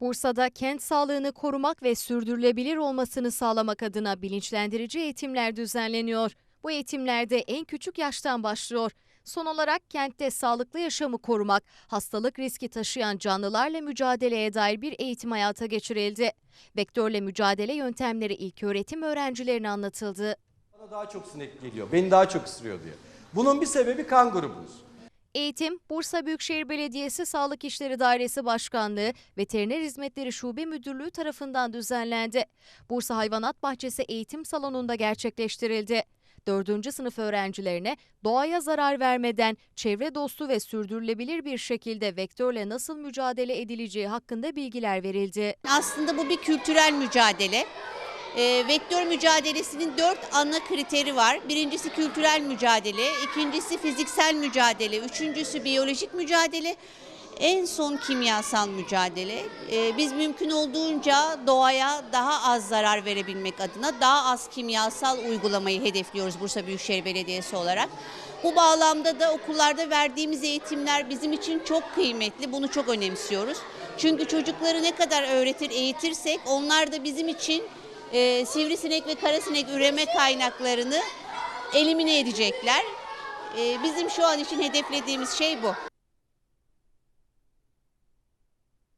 Bursa'da kent sağlığını korumak ve sürdürülebilir olmasını sağlamak adına bilinçlendirici eğitimler düzenleniyor. Bu eğitimlerde en küçük yaştan başlıyor. Son olarak kentte sağlıklı yaşamı korumak, hastalık riski taşıyan canlılarla mücadeleye dair bir eğitim hayata geçirildi. Vektörle mücadele yöntemleri ilköğretim öğrencilerine anlatıldı. Bana daha çok sinek geliyor, beni daha çok ısırıyor diye. Bunun bir sebebi kan grubunuz. Eğitim, Bursa Büyükşehir Belediyesi Sağlık İşleri Dairesi Başkanlığı, Veteriner Hizmetleri Şube Müdürlüğü tarafından düzenlendi. Bursa Hayvanat Bahçesi Eğitim Salonu'nda gerçekleştirildi. 4. sınıf öğrencilerine doğaya zarar vermeden çevre dostu ve sürdürülebilir bir şekilde vektörle nasıl mücadele edileceği hakkında bilgiler verildi. Aslında bu bir kültürel mücadele. Ee, vektör mücadelesinin dört ana kriteri var. Birincisi kültürel mücadele, ikincisi fiziksel mücadele, üçüncüsü biyolojik mücadele, en son kimyasal mücadele. Ee, biz mümkün olduğunca doğaya daha az zarar verebilmek adına daha az kimyasal uygulamayı hedefliyoruz Bursa Büyükşehir Belediyesi olarak. Bu bağlamda da okullarda verdiğimiz eğitimler bizim için çok kıymetli. Bunu çok önemsiyoruz. Çünkü çocukları ne kadar öğretir, eğitirsek onlar da bizim için e, sivrisinek ve karasinek üreme kaynaklarını elimine edecekler. E, bizim şu an için hedeflediğimiz şey bu.